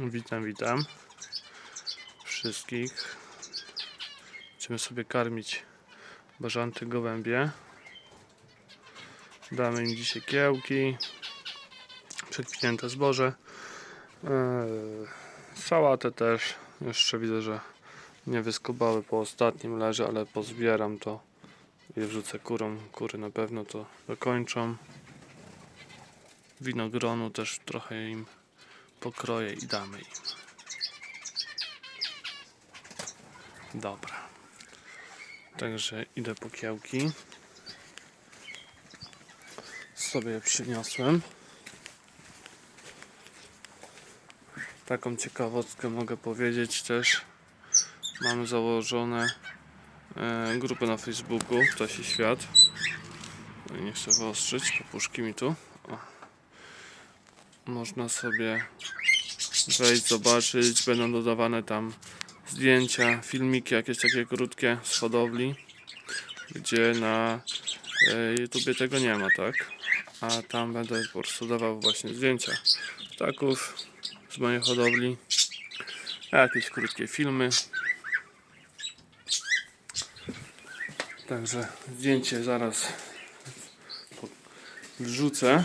Witam, witam wszystkich. Będziemy sobie karmić bażanty gołębie. Damy im dzisiaj kiełki, przekwinięte zboże, eee, sałatę też. Jeszcze widzę, że nie wyskobały po ostatnim leży, ale pozbieram to i wrzucę kurom. Kury na pewno to dokończą. Winogronu też trochę im pokroję i damy im. Dobra. Także idę po kiełki. Sobie przyniosłem. Taką ciekawostkę mogę powiedzieć też. Mamy założone e, grupę na Facebooku Ptasi Świat. Nie chcę wyostrzyć, popuszki mi tu. Można sobie wejść, zobaczyć. Będą dodawane tam zdjęcia, filmiki jakieś takie krótkie z hodowli, gdzie na e, YouTubie tego nie ma, tak? A tam będę po prostu dawał właśnie zdjęcia ptaków z mojej hodowli, jakieś krótkie filmy. Także zdjęcie zaraz wrzucę.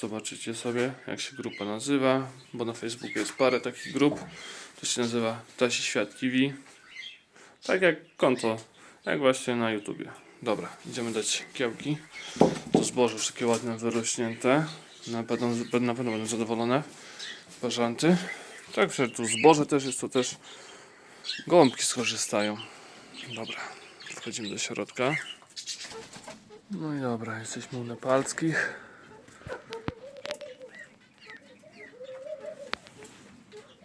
Zobaczycie sobie, jak się grupa nazywa, bo na Facebooku jest parę takich grup. To się nazywa Tasi Świat TV. Tak jak konto, jak właśnie na YouTubie. Dobra, idziemy dać kiełki. To zboże już takie ładne, wyrośnięte. Na pewno, na pewno będą zadowolone bażanty. Także tu zboże też jest, to też gołąbki skorzystają. Dobra, wchodzimy do środka. No i dobra, jesteśmy u Nepalskich.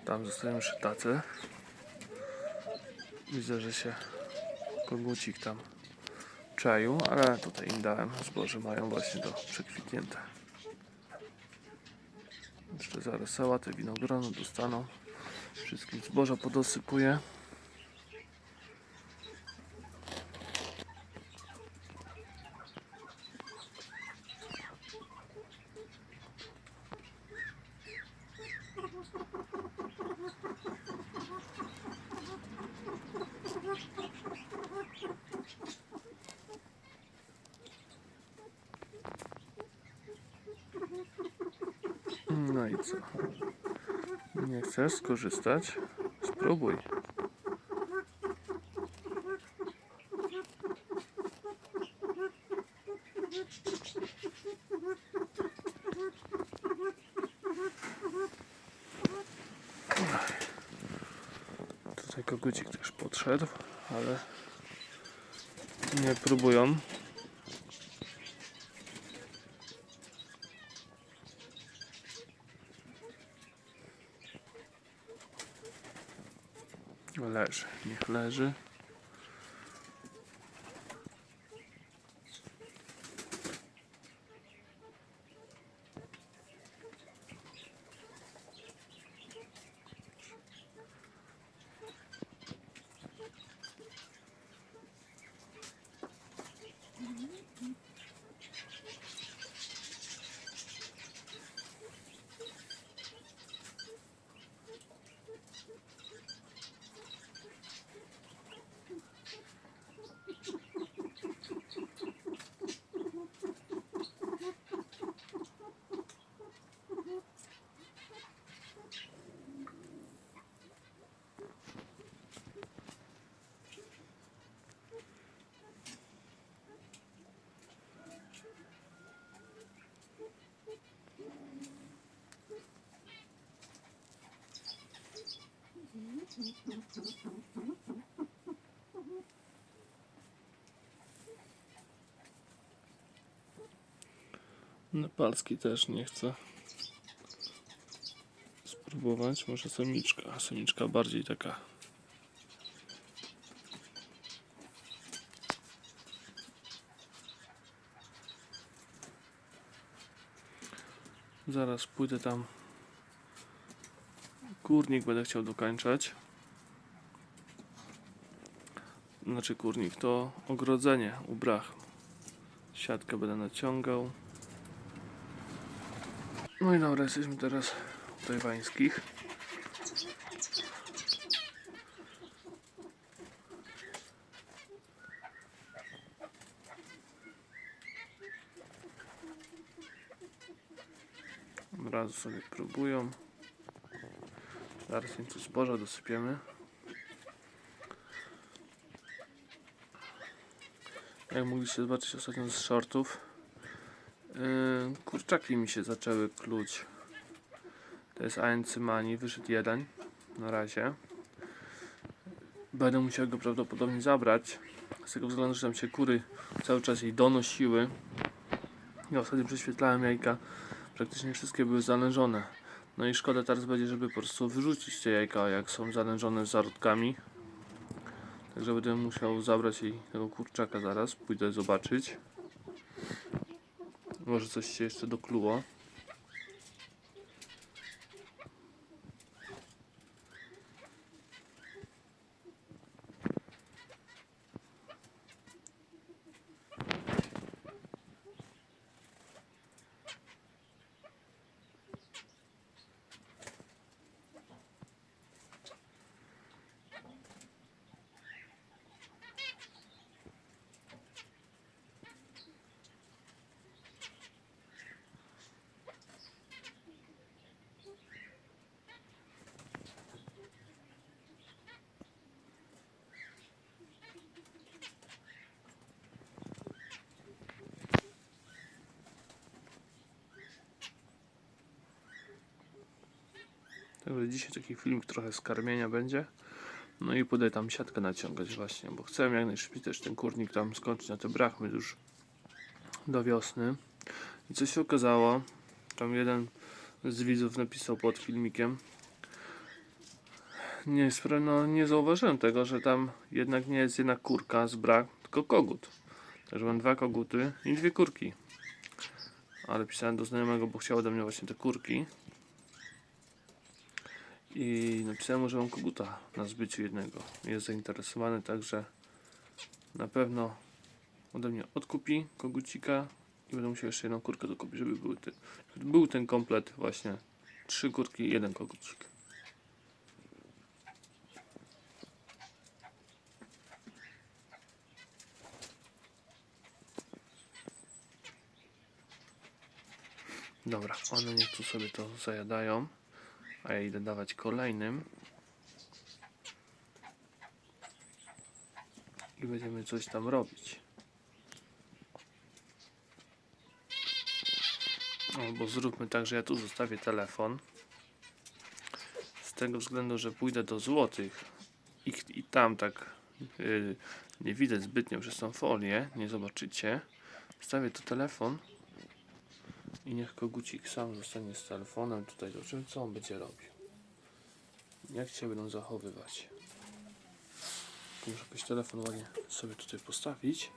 Tam zostają jeszcze tacy. Widzę, że się kogucik tam czaił, ale tutaj im dałem. Zboże mają właśnie to przekwitnięte. Jeszcze zaraz sałatę winogronu dostaną. Wszystkim zboża podosypuję. No i co? Nie chcesz skorzystać? Spróbuj. Tutaj kogucik też podszedł, ale nie próbują. Leży, Nepalski też nie chce spróbować. Może samiczka. Samiczka bardziej taka. Zaraz pójdę tam. Kurnik będę chciał dokończać. Znaczy kurnik to ogrodzenie u brach. Siatkę będę naciągał. No i dobra, jesteśmy teraz tajwańskich. Od razu sobie próbują. Zaraz im tu zboża dosypiemy. Jak mogliście zobaczyć ostatnio z shortów, kurczaki mi się zaczęły kluć. To jest ANC Mani, wyszedł jeden na razie. Będę musiał go prawdopodobnie zabrać, z tego względu, że tam się kury cały czas jej donosiły. Ja ostatnio prześwietlałem jajka, praktycznie wszystkie były zanężone. No i szkoda teraz będzie, żeby po prostu wyrzucić te jajka, jak są zanężone zarodkami. Także będę musiał zabrać jej tego kurczaka zaraz, pójdę zobaczyć. Może coś się jeszcze dokluło. Także dzisiaj taki filmik trochę z karmienia będzie. No i pójdę tam siatkę naciągać właśnie, bo chcę jak najszybciej też ten kurnik tam skończyć na te brachmy już do wiosny. I co się okazało, tam jeden z widzów napisał pod filmikiem, nie, no, nie zauważyłem tego, że tam jednak nie jest jedna kurka z brak, tylko kogut. Także mam dwa koguty i dwie kurki. Ale pisałem do znajomego, bo chciał ode mnie właśnie te kurki. I napisałem że mam koguta na zbyciu jednego. Jest zainteresowany, także na pewno ode mnie odkupi kogucika i będę musiał jeszcze jedną kurkę dokupić, żeby był ten, był ten komplet właśnie. Trzy kurki jeden kogucik. Dobra, one niech tu sobie to zajadają a ja idę dawać kolejnym. I będziemy coś tam robić. Albo zróbmy tak, że ja tu zostawię telefon. Z tego względu, że pójdę do złotych i, i tam tak yy, nie widać zbytnio przez tą folię, nie zobaczycie. Stawię tu telefon i niech kogucik sam zostanie z telefonem tutaj. Zobaczymy, co on będzie robił. Jak się będą zachowywać. Muszę jakoś telefon ładnie sobie tutaj postawić.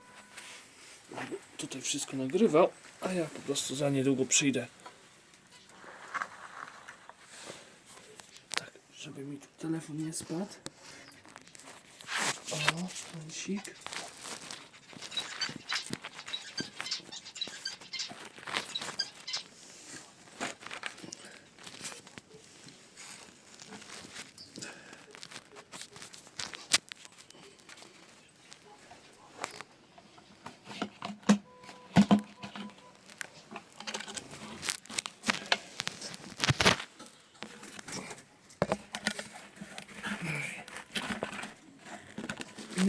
Tutaj wszystko nagrywał, a ja po prostu za niedługo przyjdę. Tak, żeby mi tu telefon nie spadł. O, kąsik.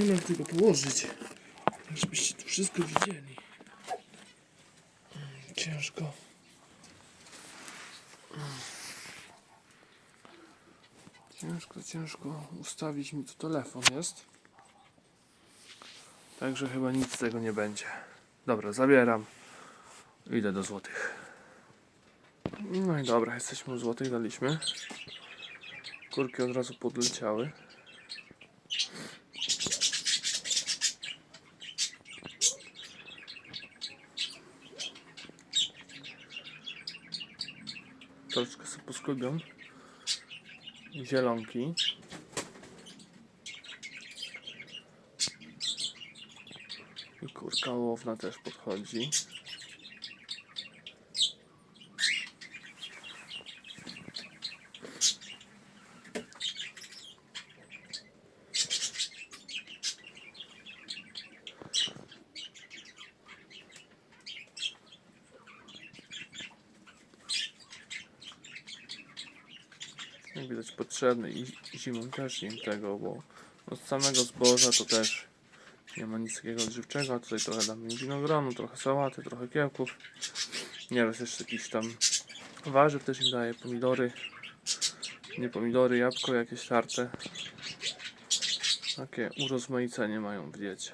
Nie wiem, tego położyć, żebyście tu wszystko widzieli. Mm, Ciężko. Mm. Ciężko, ciężko ustawić mi tu telefon jest. Także chyba nic z tego nie będzie. Dobra, zabieram. Idę do złotych. No i dobra, jesteśmy u złotych, daliśmy. Kurki od razu podleciały. Troszkę sobie posklubią. Zielonki. I kurka łowna też podchodzi. widać potrzebny i zimą też im tego, bo od samego zboża to też nie ma nic takiego odżywczego, a tutaj trochę damy winogronu, trochę sałaty, trochę kiełków. Nieraz jeszcze jakiś tam warzyw też im daje, pomidory, nie pomidory, jabłko jakieś tarte. Takie urozmaicenie mają w diecie.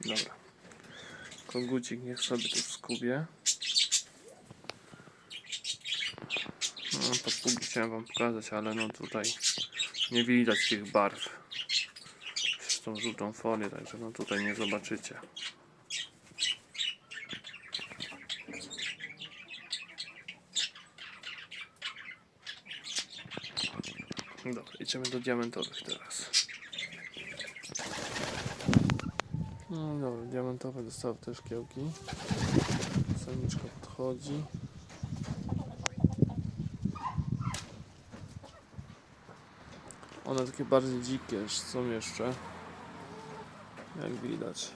Dobra. Kogucik niech sobie tu skubie. No, papugi chciałem wam pokazać, ale no tutaj nie widać tych barw przez tą żółtą folię, także no tutaj nie zobaczycie. Dobra, idziemy do diamentowych teraz. No dobra, diamentowe dostały też kiełki. Samiczka podchodzi. One takie bardziej dzikie są jeszcze. Jak widać.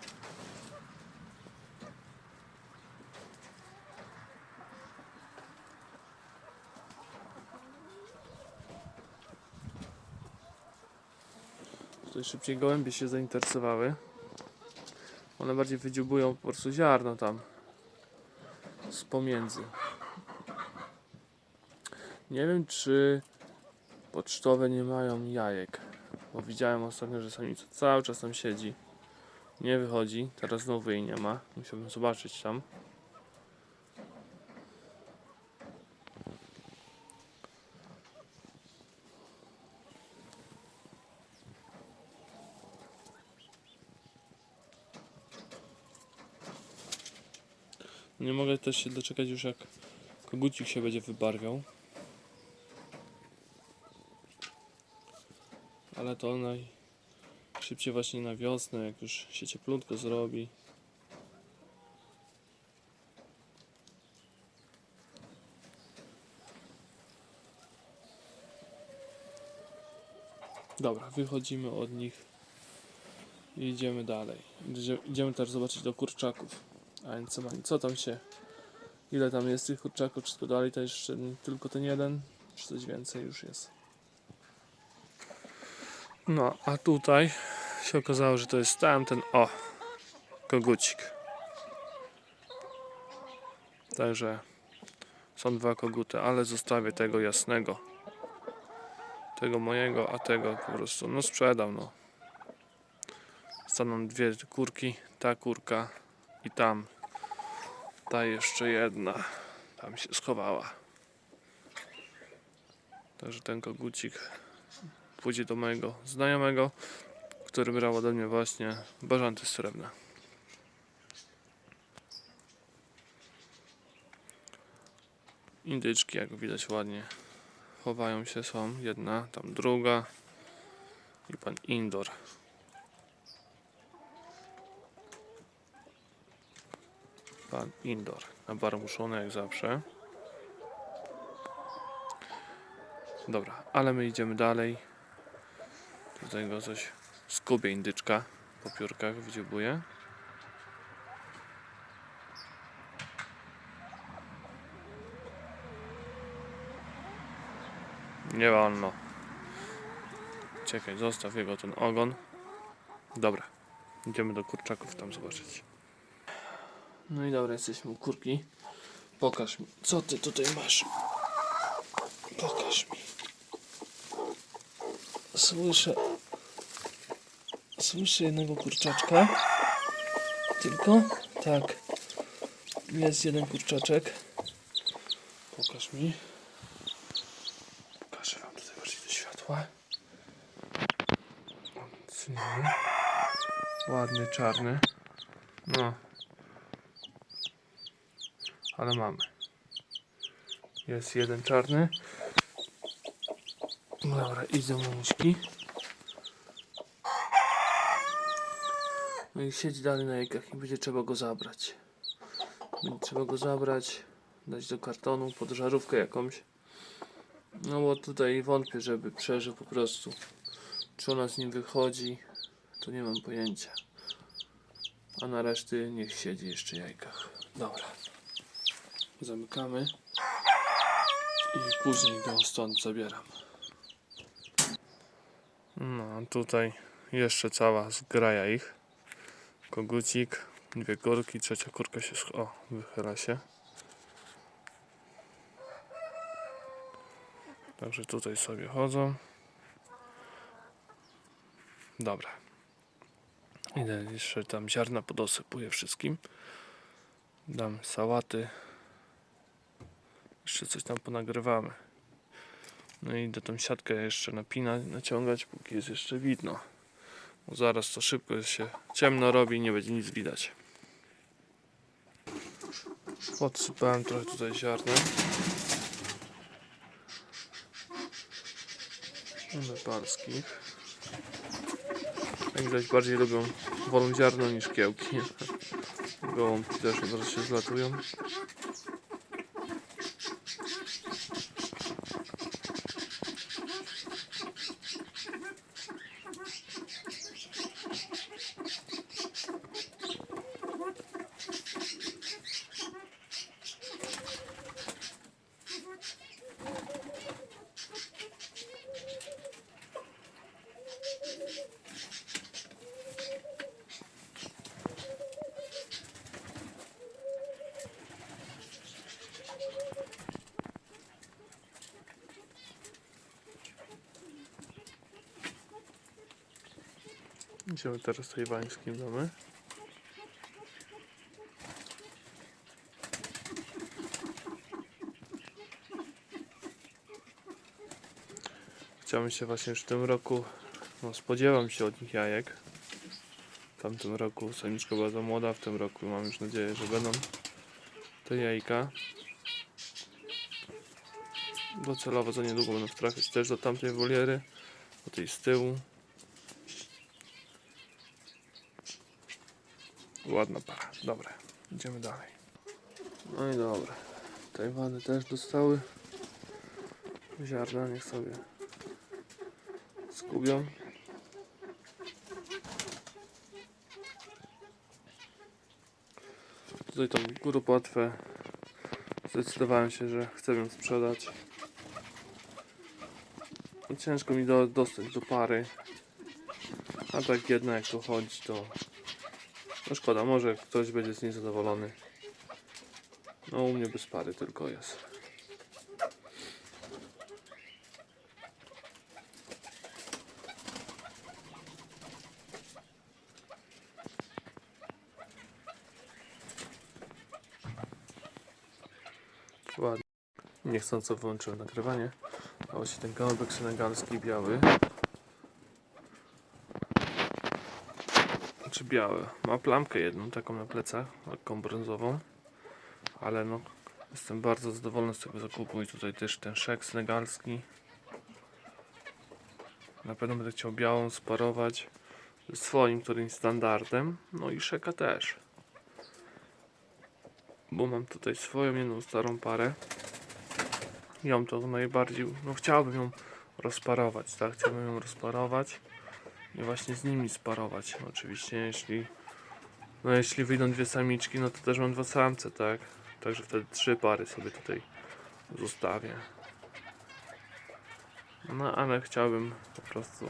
Tutaj szybciej gołębie się zainteresowały. One bardziej wydziubują po prostu ziarno tam z pomiędzy. Nie wiem, czy pocztowe nie mają jajek. Bo widziałem ostatnio, że samica cały czas tam siedzi. Nie wychodzi. Teraz znowu jej nie ma. Musiałbym zobaczyć tam. Nie mogę też się doczekać już jak kogucik się będzie wybarwiał. Ale to najszybciej właśnie na wiosnę, jak już się cieplutko zrobi. Dobra, wychodzimy od nich i idziemy dalej. Idzie- Idziemy też zobaczyć do kurczaków. A więc co, co tam się. Ile tam jest tych kurczaków? Czy dalej to jeszcze tylko ten jeden? Czy coś więcej już jest? No, a tutaj się okazało, że to jest tamten, o, kogucik. Także są dwa koguty, ale zostawię tego jasnego. Tego mojego, a tego po prostu, no sprzedam, no. Staną dwie kurki, ta kurka i tam ta jeszcze jedna tam się schowała. Także ten kogucik pójdzie do mojego znajomego, który brał ode mnie właśnie bażanty srebrne. Indyczki, jak widać ładnie chowają się, są jedna, tam druga i pan Indor. Pan Indor, nabarmuszony jak zawsze. Dobra, ale my idziemy dalej. Tutaj go coś skubie indyczka po piórkach wydziubuje. Nie wolno. Czekaj, zostaw jego ten ogon. Dobra, idziemy do kurczaków tam zobaczyć. No i dobra, jesteśmy u kurki. Pokaż mi, co ty tutaj masz. Pokaż mi. Słyszę. Słyszę jednego kurczaczka. Tylko? Tak. Jest jeden kurczaczek. Pokaż mi. Pokażę wam tutaj bardziej do światła. Ładny, czarny. No. Ale mamy. Jest jeden czarny. Dobra, idą mamuśki. No i siedzi dalej na jajkach i będzie trzeba go zabrać. Będzie trzeba go zabrać, dać do kartonu pod żarówkę jakąś. No bo tutaj wątpię, żeby przeżył po prostu. Czy ona z nim wychodzi, to nie mam pojęcia. A na reszty niech siedzi jeszcze jajkach. Dobra. Zamykamy. I później go stąd zabieram. No, tutaj jeszcze cała zgraja ich. Kogucik, dwie kurki, trzecia kurka się o, wychyla się. Także tutaj sobie chodzą. Dobra. Idę jeszcze tam ziarna podosypuję wszystkim. Dam sałaty. Jeszcze coś tam ponagrywamy. No i idę tą siatkę jeszcze napinać, naciągać, póki jest jeszcze widno. Bo zaraz to szybko się ciemno robi i nie będzie nic widać. Podsypałem trochę tutaj ziarna. Nepalskich. Jak widać bardziej lubią, wolą ziarno niż kiełki. Gołąbki też zaraz się zlatują. Idziemy teraz tajwańskim domy. Chciałbym się właśnie już w tym roku, no spodziewam się od nich jajek. W tamtym roku samiczka była za młoda, w tym roku mam już nadzieję, że będą te jajka. Docelowo za niedługo będą trafiać też do tamtej woliery, do tej z tyłu. Ładna para. Dobra, idziemy dalej. No i dobra. Tajwany też dostały ziarna, niech sobie skubią. Tutaj tą góropłatwę zdecydowałem się, że chcę ją sprzedać. Ciężko mi do, dostać do pary. A tak jedna jak to chodzi, to no szkoda, może ktoś będzie z niej zadowolony. No u mnie bez pary tylko jest. Ładnie. Niechcąco wyłączyłem nagrywanie. A właśnie ten gołąbek senegalski biały. Czy biały? Ma plamkę jedną taką na plecach, taką brązową. Ale no, jestem bardzo zadowolony z tego zakupu i tutaj też ten szek senegalski. Na pewno będę chciał białą sparować ze swoim którymś standardem. No i szeka też. Bo mam tutaj swoją jedną starą parę. Ją to najbardziej, no chciałbym ją rozparować, tak? Chciałbym ją rozparować i właśnie z nimi sparować. Oczywiście, jeśli no jeśli wyjdą dwie samiczki, no to też mam dwa samce, tak? Także wtedy trzy pary sobie tutaj zostawię. No ale chciałbym po prostu,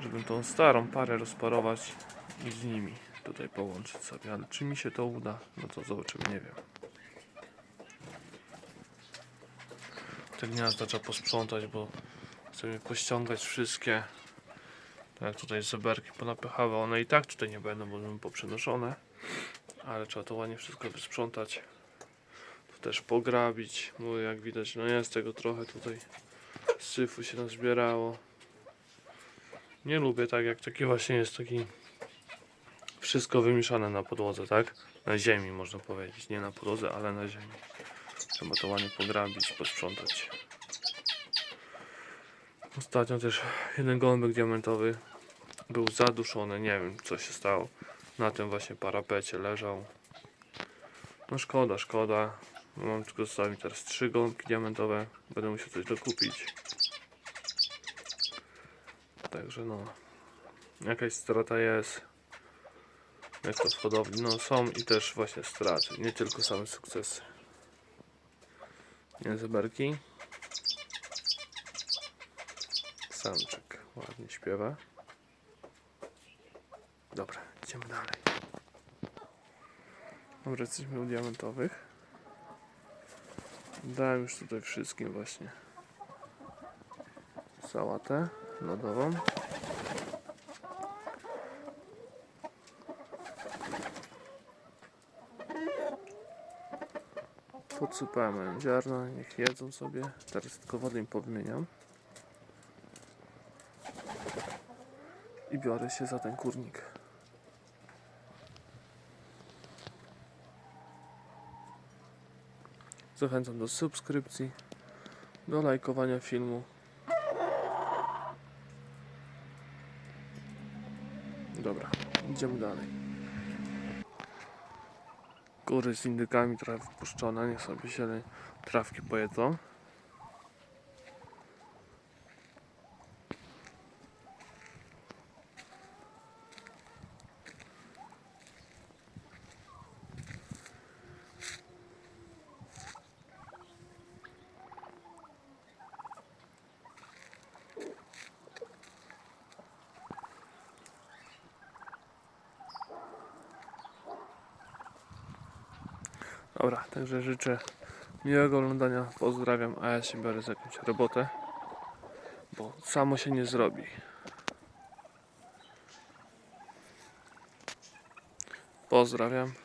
żebym tą starą parę rozparować i z nimi tutaj połączyć sobie. Ale czy mi się to uda, no to zobaczymy, nie wiem. Te gniazda trzeba posprzątać, bo chcę pościągać wszystkie. Tak tutaj zeberki ponapychały, one i tak tutaj nie będą, bo będą poprzenoszone. Ale trzeba to ładnie wszystko wysprzątać. Tu też pograbić, bo jak widać, no jest tego trochę tutaj syfu się nazbierało. Nie lubię tak, jak taki właśnie jest taki wszystko wymieszane na podłodze, tak? Na ziemi można powiedzieć, nie na podłodze, ale na ziemi. Trzeba to ładnie pograbić, posprzątać. Ostatnio też jeden gołąbek diamentowy był zaduszony, nie wiem co się stało. Na tym właśnie parapecie leżał. No szkoda, szkoda. Mam tylko zostawić teraz trzy gołąbki diamentowe. Będę musiał coś dokupić. Także no. Jakaś strata jest. Jak to w hodowli? No są i też właśnie straty, nie tylko same sukcesy. Nie zeberki. Samczyk ładnie śpiewa. Dobra, idziemy dalej. Dobra, jesteśmy u diamentowych. Dałem już tutaj wszystkim właśnie sałatę lodową. Podsypałem ziarna, niech jedzą sobie. Teraz tylko wodę im powymieniam. I biorę się za ten kurnik. Zachęcam do subskrypcji, do lajkowania filmu. Dobra, idziemy dalej. Kury z indykami trochę wypuszczone, niech sobie się trawki pojedzą. Dobra, także życzę miłego oglądania, pozdrawiam, a ja się biorę za jakąś robotę, bo samo się nie zrobi. Pozdrawiam.